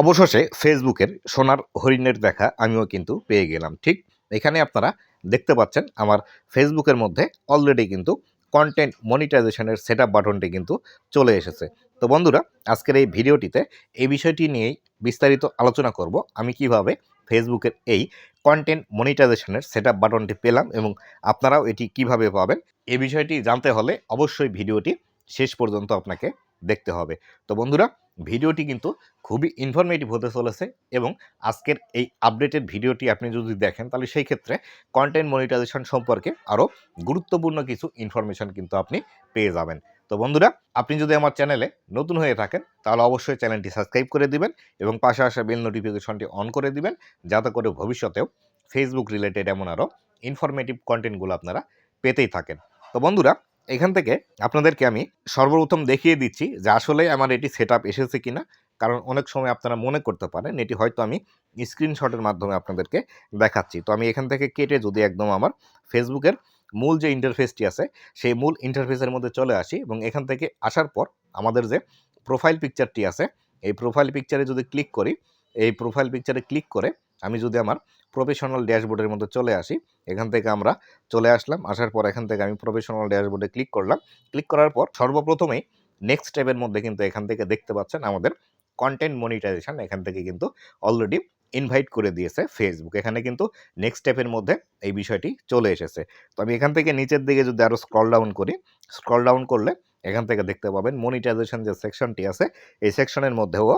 অবশেষে ফেসবুকের সোনার হরিণের দেখা আমিও কিন্তু পেয়ে গেলাম। ঠিক এখানে আপনারা দেখতে পাচ্ছেন আমার ফেসবুকের মধ্যে অলরেডি কিন্তু কন্টেন্ট মনিটাইজেশনের সেট আপ বাটনটি কিন্তু চলে এসেছে। তো বন্ধুরা, আজকের এই ভিডিওটিতে এই বিষয়টি নিয়েই বিস্তারিত আলোচনা করব। আমি কীভাবে ফেসবুকের এই কন্টেন্ট মনিটাইজেশনের সেট বাটনটি পেলাম এবং আপনারাও এটি কীভাবে পাবেন এই বিষয়টি জানতে হলে অবশ্যই ভিডিওটি শেষ পর্যন্ত আপনাকে দেখতে হবে। তো বন্ধুরা, ভিডিওটি কিন্তু খুবই ইনফরমেটিভ হতে চলেছে এবং আজকের এই আপডেটেড ভিডিওটি আপনি যদি দেখেন, তাহলে সেই ক্ষেত্রে কন্টেন্ট মনিটাইজেশন সম্পর্কে আরও গুরুত্বপূর্ণ কিছু ইনফরমেশন কিন্তু আপনি পেয়ে যাবেন। তো বন্ধুরা, আপনি যদি আমার চ্যানেলে নতুন হয়ে থাকেন, তাহলে অবশ্যই চ্যানেলটি সাবস্ক্রাইব করে দিবেন এবং পাশে আসা বেল নোটিফিকেশনটি অন করে দিবেন, যাতে করে ভবিষ্যতেও ফেসবুক রিলেটেড এমন আরও ইনফরমেটিভ কন্টেন্টগুলো আপনারা পেতেই থাকেন। তো বন্ধুরা এখান থেকে আপনাদেরকে আমি সর্বপ্রথম দেখিয়ে দিচ্ছি যে আসলে আমার এটি সেট এসেছে কিনা। কারণ অনেক সময় আপনারা মনে করতে পারেন, এটি হয়তো আমি স্ক্রিনশটের মাধ্যমে আপনাদেরকে দেখাচ্ছি। তো আমি এখান থেকে কেটে যদি একদম আমার ফেসবুকের মূল যে ইন্টারফেসটি আছে, সেই মূল ইন্টারফেসের মধ্যে চলে আসি এবং এখান থেকে আসার পর আমাদের যে প্রোফাইল পিকচারটি আছে, এই প্রোফাইল পিকচারে যদি ক্লিক করি, এই প্রোফাইল পিকচারে ক্লিক করে আমি যদি আমার প্রফেশনাল ড্যাশবোর্ডের মধ্যে চলে আসি, এখান থেকে আমরা চলে আসলাম, আসার পর এখান থেকে আমি প্রফেশনাল ড্যাশবোর্ডে ক্লিক করলাম। ক্লিক করার পর সর্বপ্রথমেই নেক্সট স্টেপের মধ্যে কিন্তু এখান থেকে দেখতে পাচ্ছেন আমাদের কন্টেন্ট মনিটাইজেশন এখান থেকে কিন্তু অলরেডি ইনভাইট করে দিয়েছে ফেসবুক এখানে কিন্তু নেক্সট স্টেপের মধ্যে এই বিষয়টি চলে এসেছে। তো আমি এখান থেকে নিচের দিকে যদি আরও স্ক্রল ডাউন করি স্ক্রল ডাউন করলে এখান থেকে দেখতে পাবেন মনিটাইজেশন যে সেকশনটি আছে, এই সেকশনের মধ্যেও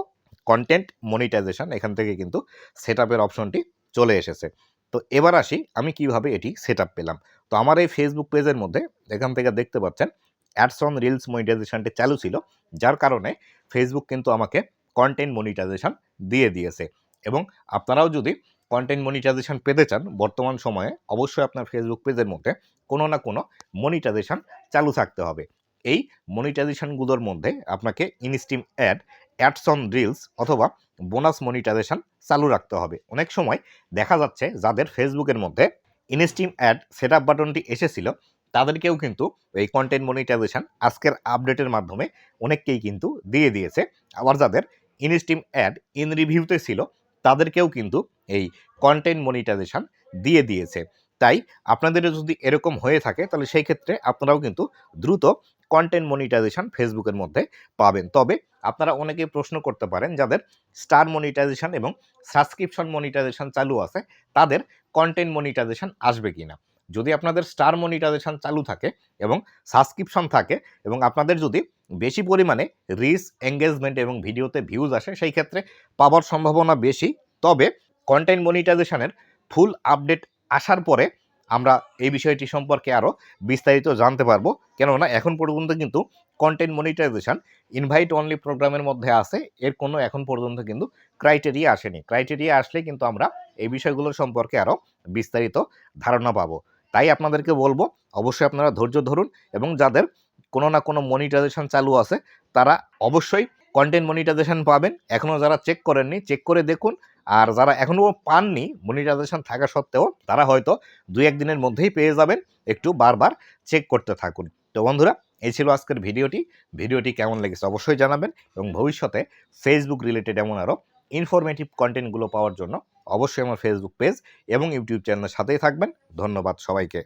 কন্টেন্ট মনিটাইজেশন এখান থেকে কিন্তু সেট আপের অপশনটি চলে এসেছে। তো এবার আসি, আমি কীভাবে এটি সেট পেলাম? তো আমার এই ফেসবুক পেজের মধ্যে এখান থেকে দেখতে পাচ্ছেন অ্যাডস অন রিলস মনিটাইজেশনটি চালু ছিল, যার কারণে ফেসবুক কিন্তু আমাকে কন্টেন্ট মনিটাইজেশন দিয়ে দিয়েছে। এবং আপনারাও যদি কন্টেন্ট মনিটাইজেশন পেতে চান, বর্তমান সময়ে অবশ্যই আপনার ফেসবুক পেজের মধ্যে কোনো না কোনো মনিটাইজেশন চালু থাকতে হবে। এই মনিটাইজেশনগুলোর মধ্যে আপনাকে instream ad ads on reels অথবা বোনাস মনিটাইজেশন চালু রাখতে হবে। অনেক সময় দেখা যাচ্ছে যাদের ফেসবুকের মধ্যে ইনস্টিম অ্যাড সেট আপ বাটনটি এসেছিল, তাদেরকেও কিন্তু এই কন্টেন্ট মনিটাইজেশন আজকের আপডেটের মাধ্যমে অনেককেই কিন্তু দিয়ে দিয়েছে। আবার যাদের ইনস্টিম অ্যাড ইন রিভিউতে ছিল, তাদেরকেও কিন্তু এই কন্টেন্ট মনিটাইজেশন দিয়ে দিয়েছে। তাই আপনাদের যদি এরকম হয়ে থাকে, তাহলে সেই ক্ষেত্রে আপনারাও কিন্তু দ্রুত কন্টেন্ট মনিটাইজেশন ফেসবুকের মধ্যে পাবেন। তবে আপনারা অনেকে প্রশ্ন করতে পারেন, যাদের স্টার মনিটাইজেশন এবং সাবস্ক্রিপশন মনিটাইজেশন চালু আছে, তাদের কন্টেন্ট মনিটাইজেশন আসবে কি না যদি আপনাদের স্টার মনিটাইজেশন চালু থাকে এবং সাবস্ক্রিপশন থাকে এবং আপনাদের যদি বেশি পরিমাণে রিচ এঙ্গেজমেন্ট এবং ভিডিওতে ভিউজ আসে, সেই ক্ষেত্রে পাওয়ার সম্ভাবনা বেশি। তবে কন্টেন্ট মনিটাইজেশনের ফুল আপডেট আসার পরে আমরা এই বিষয়টি সম্পর্কে আরও বিস্তারিত জানতে পারব। কেননা এখন পর্যন্ত কিন্তু কন্টেন্ট মনিটাইজেশন ইনভাইট অনলি প্রোগ্রামের মধ্যে আছে, এর কোনো এখন পর্যন্ত কিন্তু ক্রাইটেরিয়া আসেনি। ক্রাইটেরিয়া আসলে কিন্তু আমরা এই বিষয়গুলো সম্পর্কে আরও বিস্তারিত ধারণা পাবো। তাই আপনাদেরকে বলব, অবশ্যই আপনারা ধৈর্য ধরুন এবং যাদের কোনো না কোনো মনিটাইজেশন চালু আছে, তারা অবশ্যই কন্টেন্ট মনিটাইজেশন পাবেন। এখনও যারা চেক করেননি চেক করে দেখুন। আর যারা এখনও পাননি মনিটাইজেশন থাকা সত্ত্বেও তারা হয়তো দুই একদিনের মধ্যেই পেয়ে যাবেন। একটু বারবার চেক করতে থাকুন। তো বন্ধুরা, এই ছিল আজকের ভিডিওটি। ভিডিওটি কেমন লেগেছে অবশ্যই জানাবেন এবং ভবিষ্যতে ফেসবুক রিলেটেড এমন আরও ইনফরমেটিভ কন্টেন্টগুলো পাওয়ার জন্য অবশ্যই আমার ফেসবুক পেজ এবং ইউটিউব চ্যানেলের সাথেই থাকবেন। ধন্যবাদ সবাইকে।